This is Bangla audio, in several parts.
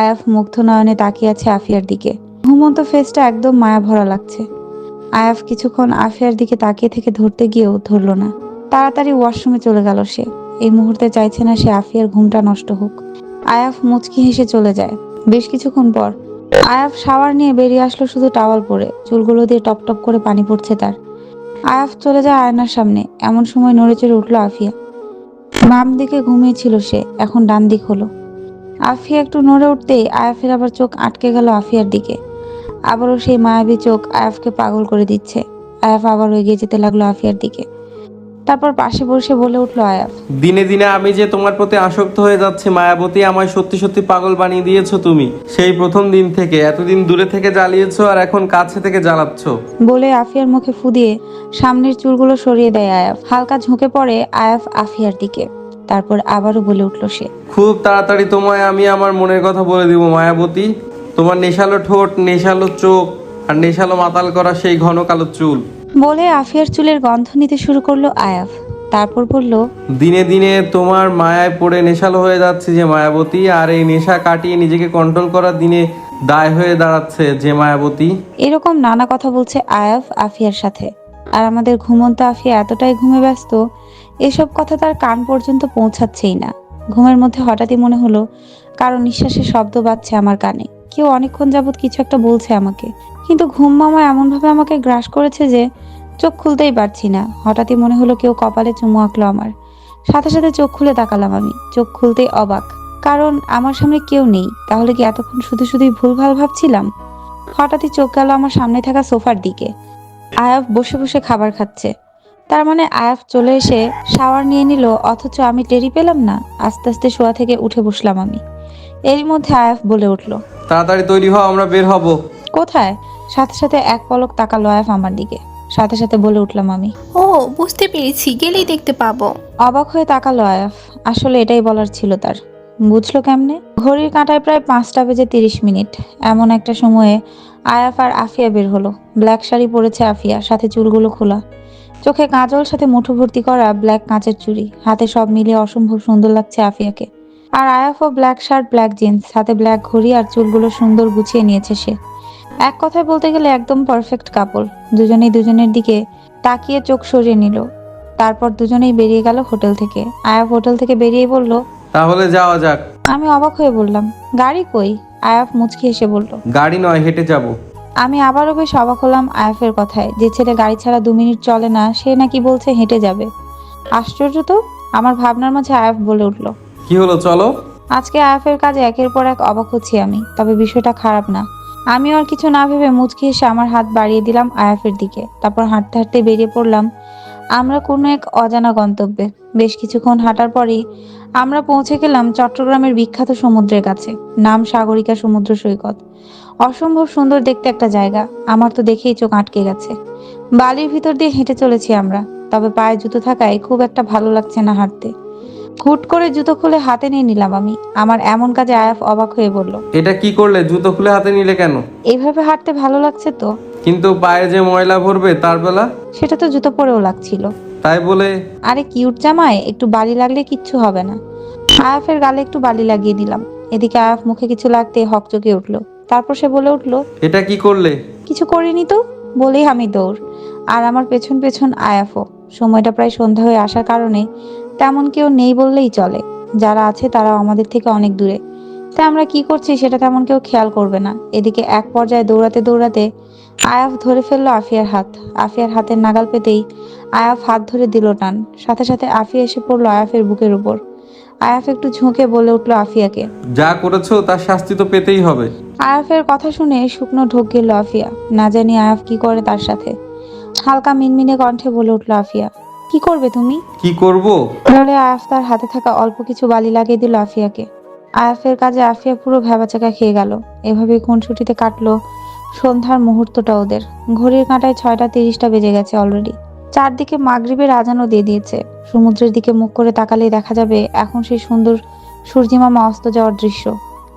আয়াফ মুগ্ধ নয়নে তাকিয়ে আছে আফিয়ার দিকে। ঘুমন্ত ফেসটা একদম মায়া ভরা লাগছে। আয়াফ কিছুক্ষণ আফিয়ার দিকে তাকিয়ে থেকে ধরতে গিয়েও ধরল না। তাড়াতাড়ি ওয়াশরুমে চলে গেল সে। এই মুহূর্তে চাইছে না সে আফিয়ার ঘুমটা নষ্ট হোক। আয়াফ মুচকি হেসে চলে যায়। বেশ কিছুক্ষণ পর আয়াফ শাওয়ার নিয়ে বেরিয়ে আসলো শুধু টাওয়াল পরে। চুলগুলো দিয়ে টপ টপ করে পানি পড়ছে তার। আয়াফ চলে যায় আয়নার সামনে। এমন সময় নড়ে চড়ে উঠল আফিয়া। বাম দিকে ঘুমিয়েছিল সে। এখন ডান দিক হলো। আফিয়া একটু নড়ে উঠতেই আয়াফের আবার চোখ আটকে গেল আফিয়ার দিকে। আবারও সেই মায়াবী চোখ আয়াফকে পাগল করে দিচ্ছে। আয়াফ আবার এগিয়ে যেতে লাগল আফিয়ার দিকে। তারপর পাশে বসে বলে উঠল আয়াফ দিনে দিনে আমি যে তোমার প্রতি আসক্ত হয়ে যাচ্ছে মায়াবতী আমায় সত্যি সত্যি পাগল বানিয়ে দিয়েছ তুমি। সেই প্রথম দিন থেকে এতদিন দূরে থেকে জ্বালিয়েছো আর এখন কাছে থেকে জ্বালাচ্ছ। বলে আফিয়ার মুখে ফু দিয়ে সামনের চুলগুলো সরিয়ে দেয় আয়াফ। হালকা ঝুঁকে পড়ে আয়াফ আফিয়ার দিকে। তারপর আবারও বলে উঠল সে খুব তাড়াতাড়ি তোমায় আমি আমার মনের কথা বলে দিব মায়াবতী। তোমার নেশালো ঠোঁট নেশালো চোখ আর নেশালো মাতাল করা সেই ঘন কালো চুল। বলে আফিয়ার চুলের গন্ধ নিতে শুরু করল আয়াফ। তারপর বলল দিনে দিনে তোমার মায়ায় পড়ে নেশালো হয়ে যাচ্ছে যে মায়াবতী আর এই নেশা কাটিয়ে নিজেকে কন্ট্রোল করার দিনে দায় হয়ে দাঁড়াচ্ছে যে মায়াবতী। এরকম নানা কথা বলছে আয়াফ আফিয়ার সাথে। আর আমাদের ঘুমন্ত আফিয়া এতটাই ঘুমে ব্যস্ত এসব কথা তার কান পর্যন্ত পৌঁছাচ্ছেই না। ঘুমের মধ্যে হঠাৎই মনে হলো, কারও নিঃশ্বাসের শব্দ বাজছে আমার কানে। কেউ অনেকক্ষণ যাবৎ কিছু একটা বলছে আমাকে। কিন্তু ঘুম মামা এমনভাবে আমাকে গ্রাস করেছে যে চোখ খুলতেই পারছি না। হঠাৎই মনে হলো কেউ কপালে চুমু আঁকলো আমার। সাথে সাথে চোখ খুলে তাকালাম আমি। চোখ খুলতেই অবাক। কারণ আমার সামনে কেউ নেই। তাহলে কি এতক্ষণ শুধু শুধুই ভুলভাল ভাবছিলাম? হঠাৎই চোখ গেল আমার সামনে থাকা সোফার দিকে। আয়াফ বসে বসে খাবার খাচ্ছে। তার মানে আয়াফ চলে এসে শাওয়ার নিয়ে নিল অথচ আমি টেরি পেলাম না। আস্তে আস্তে শোয়া থেকে উঠে বসলাম আমি। এরই মধ্যে আয়াফ বলে উঠল তাড়াতাড়ি তৈরি হও আমরা বের হব। কোথায়? সাথে সাথে এক পলক তাকালো আয়াফ আমার দিকে। সাথে সাথে বলে উঠলাম আমি ও বুঝতে পেরেছি গেলেই দেখতে পাবো। অবাক হয়ে তাকালো আয়াফ আসলে এটাই বলার ছিল তার। বুঝলো কেমনে? ঘড়ির কাঁটায় প্রায় পাঁচটা বেজে তিরিশ মিনিট। এমন একটা সময়ে আয়াফ আর আফিয়া বের হলো। ব্ল্যাক শাড়ি পরেছে আফিয়া সাথে চুলগুলো খোলা। চোখে কাজল সাথে মুঠো ভর্তি করা ব্ল্যাক কাঁচের চুড়ি। হাতে সব মিলিয়ে অসম্ভব সুন্দর লাগছে আফিয়াকে। আর আয়াফও ব্ল্যাক শার্ট ব্ল্যাক জিন্স হাতে ব্ল্যাক ঘড়ি আর চুলগুলো সুন্দর গুছিয়ে নিয়েছে সে। এক কথায় বলতে গেলে একদম পারফেক্ট কাপল দুজনেই দুজনের দিকে তাকিয়ে চোখ সরিয়ে নিল। তারপর দুজনেই বেরিয়ে গেল হোটেল থেকে। আয়াফ হোটেল থেকে বেরিয়ে বলল তাহলে যাওয়া যাক। আমি অবাক হয়ে বললাম গাড়ি কই? আয়াফ মুচকি হেসে বলল গাড়ি নয় হেঁটে যাব। আমি আবারও বেশ অবাক হলাম আয়াফের কথায় যে ছেলে গাড়ি ছাড়া দু মিনিট চলে না সে নাকি বলছে হেঁটে যাবে। আশ্চর্য তো আমার ভাবনার মাঝে আয়াফ বলে উঠল। কি হলো চলো। আজকে আয়াফের কাজে একের পর এক অবাক হচ্ছি আমি তবে বিষয়টা খারাপ না। আমি আর কিছু না ভেবে মুচকি এসে আমার হাত বাড়িয়ে দিলাম আয়াফের দিকে তারপর হাঁটতে হাঁটতে বেরিয়ে পড়লাম আমরা কোনো এক অজানা গন্তব্যে। বেশ কিছুক্ষণ হাঁটার পরেই আমরা পৌঁছে গেলাম চট্টগ্রামের বিখ্যাত সমুদ্রের কাছে নাম সাগরিকা সমুদ্র সৈকত। অসম্ভব সুন্দর দেখতে একটা জায়গা। আমার তো দেখেই চোখ আটকে গেছে। বালির ভিতর দিয়ে হেঁটে চলেছি আমরা তবে পায়ে জুতো থাকায় খুব একটা ভালো লাগছে না হাঁটতে। হুট করে জুতো খুলে হাতে নিয়ে নিলাম আমি। আমার এমন কাজে আয়াফ অবাক হয়ে বলল এটা কি করলে? জুতো খুলে হাতে নিলে কেন? এইভাবে হাঁটতে ভালো লাগছে তো? কিন্তু পায়ে যে ময়লা ভরবে তার বেলা? সেটা তো জুতো পরেও লাগছিল। তাই বলে? আরে কিউট জামায় একটু বালি লাগলে কিচ্ছু হবে না। আয়াফের গালে একটু বালি লাগিয়ে দিলাম এদিকে আয়াফ মুখে কিছু লাগতে হকচকে উঠল। তারপর সে বলে উঠল এটা কি করলে? কিছু করিনি তো? বলেই আমি দৌড়। আর আমার পেছন পেছন আয়াফও। সময়টা প্রায় সন্ধ্যা হয়ে আসার কারণে তেমন কেউ নেই বললেই চলে। যারা আছে তারাও আমাদের থেকে অনেক দূরে। তাই আমরা কি করছি সেটা তেমন কেউ খেয়াল করবে না। এদিকে এক পর্যায়ে দৌড়াতে দৌড়াতে আয়াফ ধরে ফেলল আফিয়ার হাত। আফিয়ার হাতের নাগাল পেতেই আয়াফ হাত ধরে দিল টান। সাথে সাথে আফিয়া এসে পড়ল আয়াফের বুকের উপর। আয়াফ একটু ঝুঁকে বলে উঠল আফিয়াকে। যা করেছ তার শাস্তি তো পেতেই হবে। আয়াফের কথা শুনে শুকনো ঢোক গেল আফিয়া। না জানি আয়াফ কি করে তার সাথে। হালকা মিনমিনে কণ্ঠে বলে উঠল আফিয়া কি করবে তুমি? কি করব? বলে আয়াফ তার হাতে থাকা অল্প কিছু বালি লাগিয়ে দিল আফিয়াকে। আয়াফের কাজে আফিয়া পুরো ভেবাচাকা খেয়ে গেল। এভাবে খুনসুটিতে কাটলো সন্ধ্যার মুহূর্তটা ওদের। ঘড়ির কাঁটায় ছয়টা তিরিশটা বেজে গেছে অলরেডি চারদিকে মাগরিবের আজানও দিয়ে দিয়েছে। সমুদ্রের দিকে মুখ করে তাকালেই দেখা যাবে এখন সেই সুন্দর সূর্যিমামা অস্ত যাওয়ার দৃশ্য।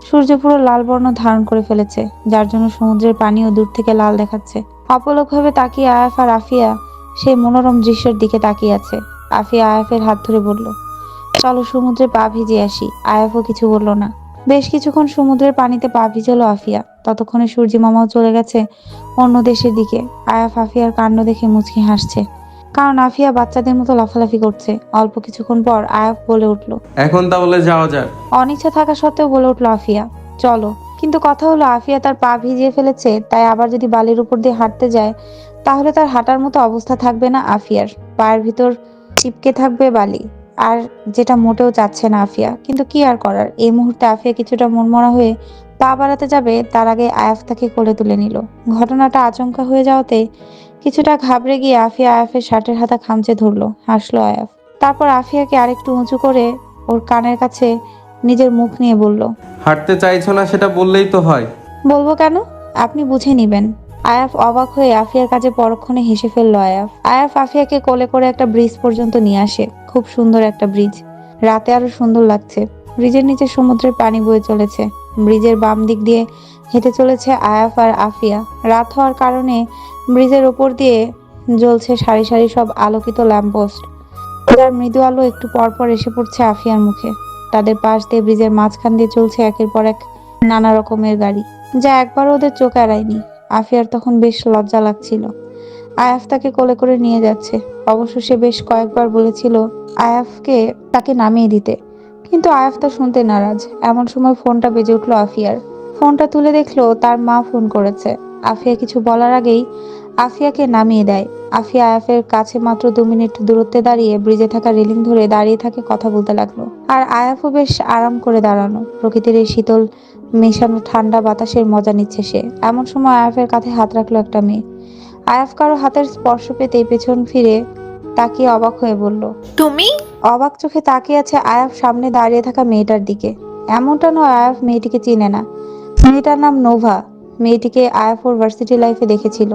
সূর্য পুরো লাল বর্ণ ধারণ করে ফেলেছে, যার জন্য সমুদ্রের পানিও দূর থেকে লাল দেখাচ্ছে। অপলকভাবে তাকিয়ে আয়াফ আর আফিয়া সেই মনোরম দৃশ্যের দিকে তাকিয়ে আছে। আফিয়া আয়াফের হাত ধরে বলল, চলো সমুদ্রে পা ভিজে আসি। আয়াফও কিছু বলল না। বেশ কিছুক্ষণ সমুদ্রের পানিতে পা ভিজল আফিয়া। ততক্ষণে সূর্যি মামাও চলে গেছে অন্য দেশের দিকে। আয়াফ আফিয়ার কাণ্ড দেখে মুচকি হাসছে। কারণ আফিয়া বাচ্চাদের মতো লাফালাফি করছে। অল্প কিছুক্ষণ পর আয়াফ বলে উঠল এখন তাহলে যাওয়া যাক। অনিচ্ছা থাকা সত্ত্বেও বলে উঠল আফিয়া চলো। কিন্তু কথা হলো আফিয়া তার পা ভিজিয়ে ফেলেছে তাই আবার যদি বালির উপর দিয়ে হাঁটতে যায় তাহলে তার হাঁটার মতো অবস্থা থাকবে না আফিয়ার। পায়ের ভিতর চিপকে থাকবে বালি আর যেটা মোটেও চাচ্ছে না আফিয়া। কিন্তু কি আর করার? এই মুহূর্তে আফিয়া কিছুটা মনমরা হয়ে পা বাড়াতে যাবে তার আগে আয়াফ তাকে কোলে তুলে নিল। ঘটনাটা আচমকা হয়ে যাওয়াতে কিছুটা ঘাবড়ে গিয়ে আফিয়া আয়াফের শার্টের হাতা খামচে ধরলো হাসলো আয়াফ। তারপর আফিয়াকে আরেকটু উঁচু করে ওর কানের কাছে নিজের মুখ নিয়ে বলল হাঁটতে চাইছো না সেটা বললেই তো হয়। বলব কেন? আপনি বুঝে নিবেন। আয়াফ অবাক হয়ে আফিয়ার কাছে পরক্ষণে হেসে ফেলল আয়াফ। আয়াফ আফিয়াকে কোলে করে একটা ব্রিজ পর্যন্ত নিয়ে আসে খুব সুন্দর একটা ব্রিজ। রাতে আরও সুন্দর লাগছে। ব্রিজের নিচে সমুদ্রের পানি বয়ে চলেছে। ব্রিজের বাম দিক দিয়ে হেঁটে চলেছে আয়াফ আর আফিয়া। রাত হওয়ার কারণে ব্রিজের ওপর দিয়ে জ্বলছে সারি সারি সব আলোকিত ল্যাম্পপোস্ট যার মৃদু আলো একটু পর পর এসে পড়ছে আফিয়ার মুখে। তাদের পাশ দিয়ে ব্রিজের মাঝখান দিয়ে চলছে একের পর এক নানা রকমের গাড়ি। যা একবারও ওদের চোখ এড়ায়নি। আফিয়ার তখন বেশ লজ্জা লাগছিল। আয়াফ তাকে কোলে করে নিয়ে যাচ্ছে। অবশ্য সে বেশ কয়েকবার বলেছিল আয়াফকে তাকে নামিয়ে দিতে। কিন্তু আয়াফ তা শুনতে নারাজ। এমন সময় ফোনটা বেজে উঠল আফিয়ার। ফোনটা তুলে দেখল তার মা ফোন করেছে। আফিয়া কিছু বলার আগেই আফিয়াকে নামিয়ে দেয়। আফিয়া আয়াফের কাছে মাত্র দু মিনিট দূরত্বে দাঁড়িয়ে ব্রিজে থাকা রেলিং ধরে দাঁড়িয়ে থাকে কথা বলতে লাগল। আর আয়াফও বেশ আরাম করে দাঁড়ানো। প্রকৃতির এই শীতল মেশানো ঠান্ডা বাতাসের মজা নিচ্ছে সে। এমন সময় আয়াফের কাঁধে হাত রাখল একটা মেয়ে। আয়াফ কারও হাতের স্পর্শ পেতেই পেছন ফিরে তাকিয়ে অবাক হয়ে বলল তুমি? অবাক চোখে তাকিয়ে আছে আয়াফ সামনে দাঁড়িয়ে থাকা মেয়েটার দিকে। এমনটা নয় আয়াফ মেয়েটিকে চিনে না। মেয়েটার নাম নোভা। মেয়েটিকে আয়াফ ওর ভার্সিটি লাইফে দেখেছিল।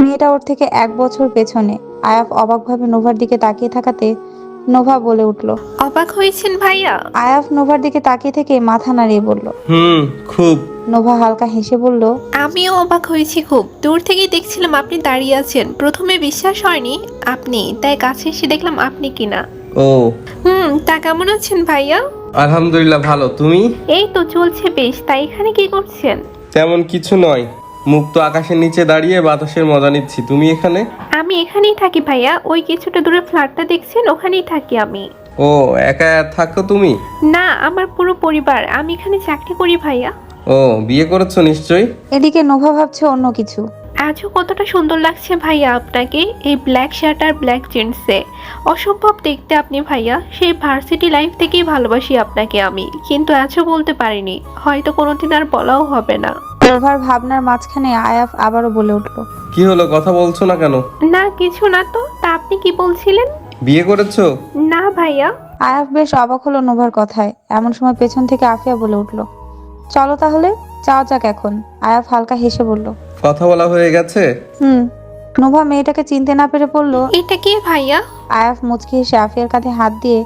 মেয়েটা ওর থেকে এক বছর পেছনে। আয়াফ অবাকভাবে নোভার দিকে তাকিয়ে থাকাতে নোভা বলে উঠল অবাক হয়েছেন ভাইয়া? আয়াফ নোভার দিকে তাকিয়ে থেকে মাথা নাড়িয়ে বলল হুম খুব। নোভা হালকা হেসে বলল আমিও অবাক হয়েছি খুব। দূর থেকেই দেখছিলাম আপনি দাঁড়িয়ে আছেন। প্রথমে বিশ্বাস হয়নি আপনি তাই কাছে এসে দেখলাম আপনি কিনা। ও। হুম তা কেমন আছেন ভাইয়া? আলহামদুলিল্লাহ ভালো। তুমি? এই তো চলছে বেশ তাই এখানে কি করছেন? তেমন কিছু নয়। মুক্ত আকাশের নিচে দাঁড়িয়ে বাতাসের মজা নিচ্ছি। তুমি এখানে? আমি এখানেই থাকি ভাইয়া ওই কিছুটা দূরে ফ্ল্যাটটা দেখছেন ওখানেই থাকি আমি। ও একা থাকো তুমি? না আমার পুরো পরিবার আমি এখানে চাকরি করি ভাইয়া। ও বিয়ে করেছ নিশ্চয়ই? এদিকে নোভা ভাবছে অন্য কিছু। আজও কতটা সুন্দর লাগছে ভাইয়া আপনাকে এই ব্ল্যাক শার্ট আর ব্ল্যাক জিন্সে অসম্ভব দেখতে আপনি ভাইয়া সেই ভার্সিটি লাইফ থেকেই ভালোবাসি আপনাকে আমি কিন্তু আজও বলতে পারিনি হয়তো কোনোদিন আর বলাও হবে না। নোভার ভাবনার মাঝখানে আয়াফ আবারও বলে উঠল কি হলো কথা বলছো না কেন? না কিছু না তো তা আপনি কি বলছিলেন? বিয়ে করেছ? না ভাইয়া। আয়াফ বেশ অবাক হলো নোভার কথায় এমন সময় পেছন থেকে আফিয়া বলে উঠল চলো তাহলে যাওয়া যাক এখন। আয়াফ হালকা হেসে বলল কথা বলা হয়ে গেছে? হুম। নোভা মেয়েটাকে চিনতে না পেরে বলল এটা কে ভাইয়া? আয়াফ মুচকি হেসে আফিয়ার কাঁধে হাত দিয়ে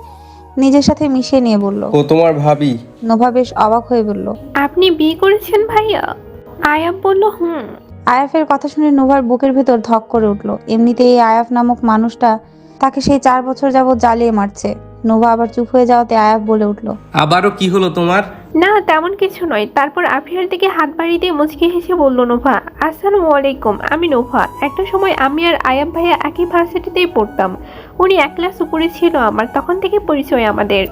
নিজের সাথে মিশিয়ে নিয়ে বলল ও তোমার ভাবি। নোভা বেশ অবাক হয়ে বলল আপনি বিয়ে করেছেন ভাইয়া? আয়াব বলল হুম। আয়াফের কথা শুনে নোভার বুকের ভেতর ধক করে উঠল। এমনিতেই এই আয়াফ নামক মানুষটা তাকে সেই চার বছর যাবৎ জ্বালিয়ে মারছে। নোভা আবার চুপ হয়ে যাওয়াতে আয়াফ বলে উঠল আবারও কি হলো তোমার? না, তেমন কিছু নয়। তারপর আফিয়ার দিকে হাত বাড়িয়ে দিয়ে মুচকি হেসে বলল, নোভা, আসসালামু আলাইকুম। আমি নোভা। একটা সময় আমি আর আয়াব ভাইয়া একই ভার্সিটিতেই পড়তাম। উনি এক ক্লাস উপরে ছিল আমার, তখন থেকে পরিচয় আমাদের।